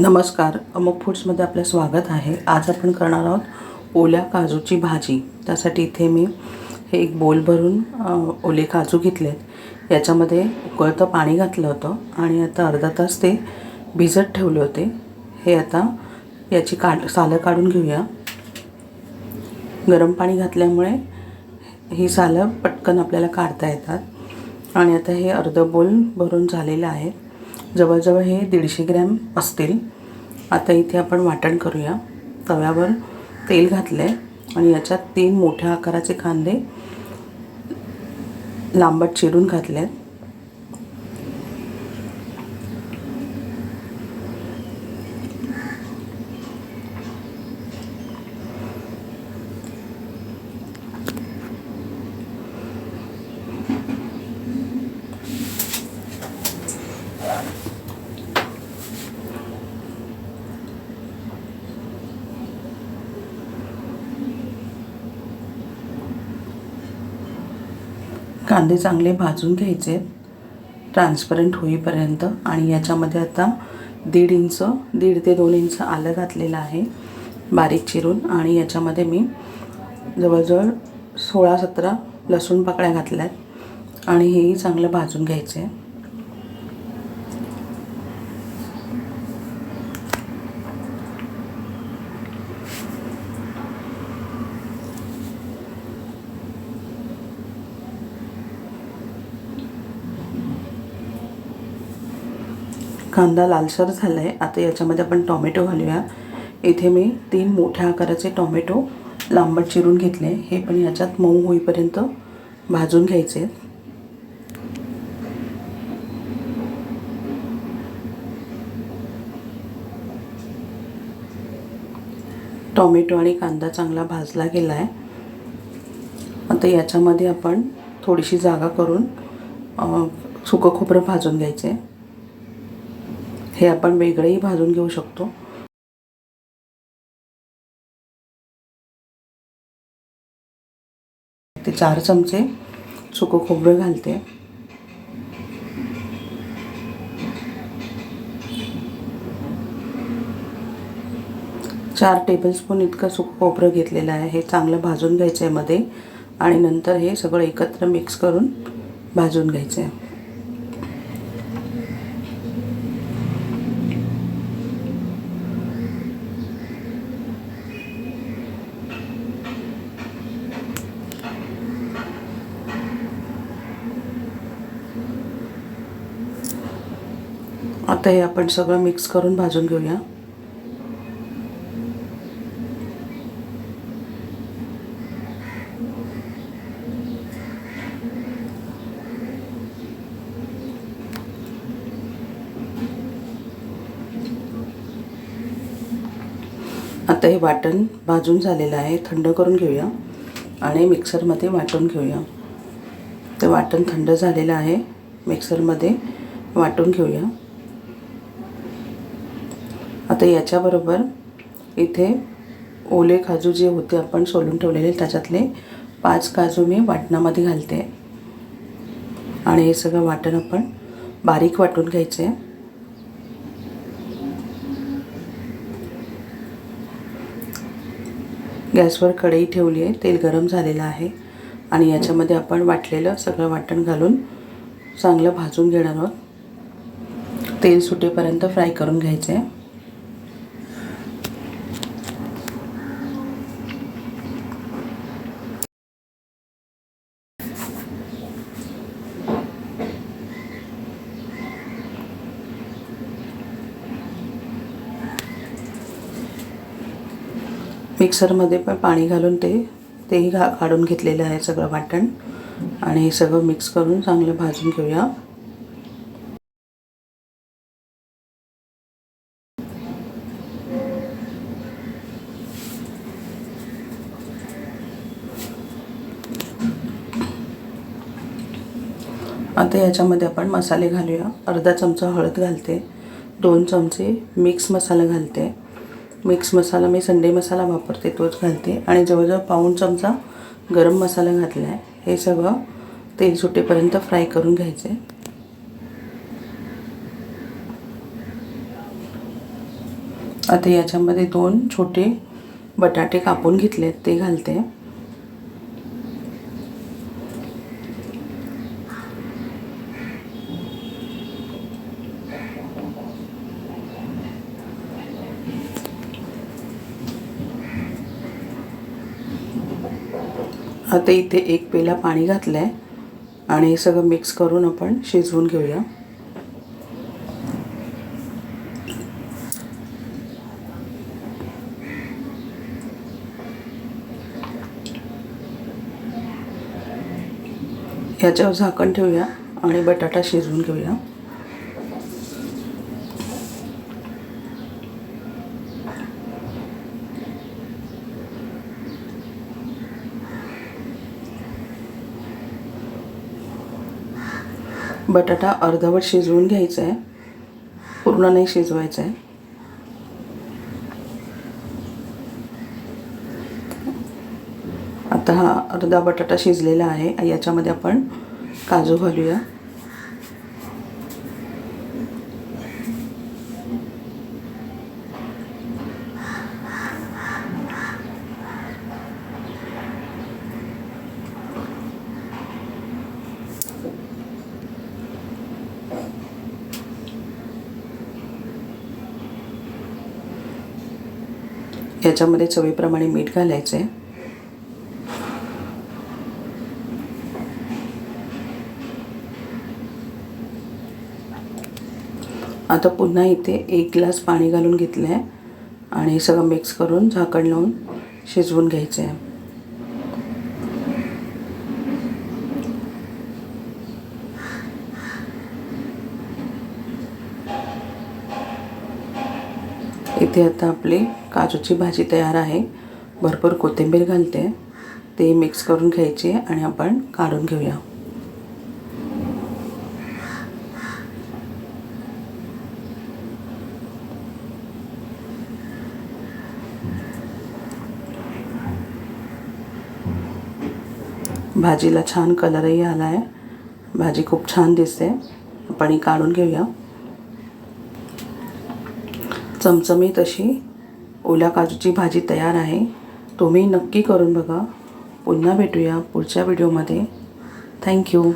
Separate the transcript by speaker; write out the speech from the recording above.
Speaker 1: नमस्कार अमुक फूड्समध्ये आपलं स्वागत आहे. आज आपण करणार आहोत ओल्या काजूची भाजी. त्यासाठी इथे मी हे एक बोल भरून ओले काजू घेतलेत. याच्यामध्ये उकळतं पाणी घातलं होतं आणि आता अर्धा तास ते भिजत ठेवले होते. हे आता याची काढ सालं काढून घेऊया. गरम पाणी घातल्यामुळे ही सालं पटकन आपल्याला काढता येतात. आणि आता हे अर्धं बोल भरून झालेलं आहे. जवळजवळ हे दीडशे ग्रॅम असतील. आता इथे आपण वाटण करूया. तव्यावर तेल घातलं आहे आणि याच्यात तीन मोठ्या आकाराचे कांदे लांबट चिरून घातले आहेत कांदे चांगले भाजून घ्यायचे ट्रान्सपरंट होईपर्यंत. आणि याच्यामध्ये आता दीड इंच दीड ते दोन इंच आलं घातलेलं आहे बारीक चिरून. आणि याच्यामध्ये मी जवळजवळ सोळा सतरा लसूण पाकळ्या घातल्या आहेत आणि हेही चांगलं भाजून घ्यायचे. कांदा लालसर झाला आहे आता याच्यामध्ये आपण टॉमॅटो घालूया. इथे मी तीन मोठ्या आकाराचे टॉमॅटो लांबट चिरून घेतले. हे पण याच्यात मऊ होईपर्यंत भाजून घ्यायचे. टॉमॅटो आणि कांदा चांगला भाजला गेला आहे आता याच्यामध्ये आपण थोडीशी जागा करून सुकं खोबरं भाजून घ्यायचं. आहे हे आपण वेगळंही भाजून घेऊ शकतो. ते चार चमचे सुकं खोबरं घालते. चार टेबलस्पून इतकं सुकं खोबरं घेतलेलं आहे. हे चांगलं भाजून घ्यायचं आहे मध्ये. आणि नंतर हे सगळं एकत्र मिक्स करून भाजून घ्यायचं आहे आता हे आपण सगळं मिक्स करून भाजून घेऊया. आता हे वाटण भाजून झालेलं आहे थंड करून घेऊया आणि मिक्सरमध्ये वाटून घेऊया. ते वाटण थंड झालेलं आहे मिक्सरमध्ये वाटून घेऊया. आता याच्याबरोबर इथे ओले काजू जे होते आपण सोलून ठेवलेले त्याच्यातले पाच काजू मी वाटणामध्ये घालते. आणि हे सगळं वाटण आपण बारीक वाटून घ्यायचे. गॅसवर कढई ठेवली आहे तेल गरम झालेलं आहे. आणि याच्यामध्ये आपण वाटलेलं सगळं वाटण घालून चांगलं भाजून घेणार आहोत. तेल सुटेपर्यंत फ्राय करून घ्यायचे. आहे मिक्सरमध्ये पण पाणी घालून ते तेही घा काढून घेतलेलं आहे सगळं वाटण. आणि हे सगळं मिक्स करून चांगलं भाजून घेऊया. आता याच्यामध्ये आपण मसाले घालूया. अर्धा चमचा हळद घालते. दोन चमचे मिक्स मसाला घालते. मिक्स मसाला मी संडे मसाला वापरते तोच घालते. आणि जवळजवळ पाऊण चमचा गरम मसाला घातला आहे हे सगळं तेल सुटेपर्यंत फ्राय करून घ्यायचे. आता याच्यामध्ये दोन छोटे बटाटे कापून घेतलेत ते घालते. आता इथे एक पेला पाणी घातलं आहे आणि हे सगळं मिक्स करून आपण शिजवून घेऊया. ह्याच्यावर झाकण ठेवूया आणि बटाटा शिजवून घेऊया. बटाटा अर्धवट शिजवून घ्यायचा आहे. पूर्ण नाही शिजवायचं आहे. आता हा अर्धा बटाटा शिजलेला आहे. याच्यामध्ये आपण काजू घालूया. याच्यामध्ये चवीप्रमाणे मीठ घालायचं. आहे आता पुन्हा इथे एक ग्लास पाणी घालून घेतलं आहे आणि सगळं मिक्स करून झाकण लावून शिजवून घ्यायचं आहे इथे आता आपली काजूची भाजी तयार आहे. भरपूर कोथिंबीर घालते. ते मिक्स करून घ्यायची आणि आपण काढून घेऊया. भाजीला छान कलरही आला आहे भाजी खूप छान दिसते. आपण ही काढून घेऊया. चमचमीत अशी ओल्या काजूची भाजी तयार आहे. तुम्ही नक्की करून बघा. पुन्हा भेटूया पुढच्या व्हिडिओमध्ये. थँक्यू.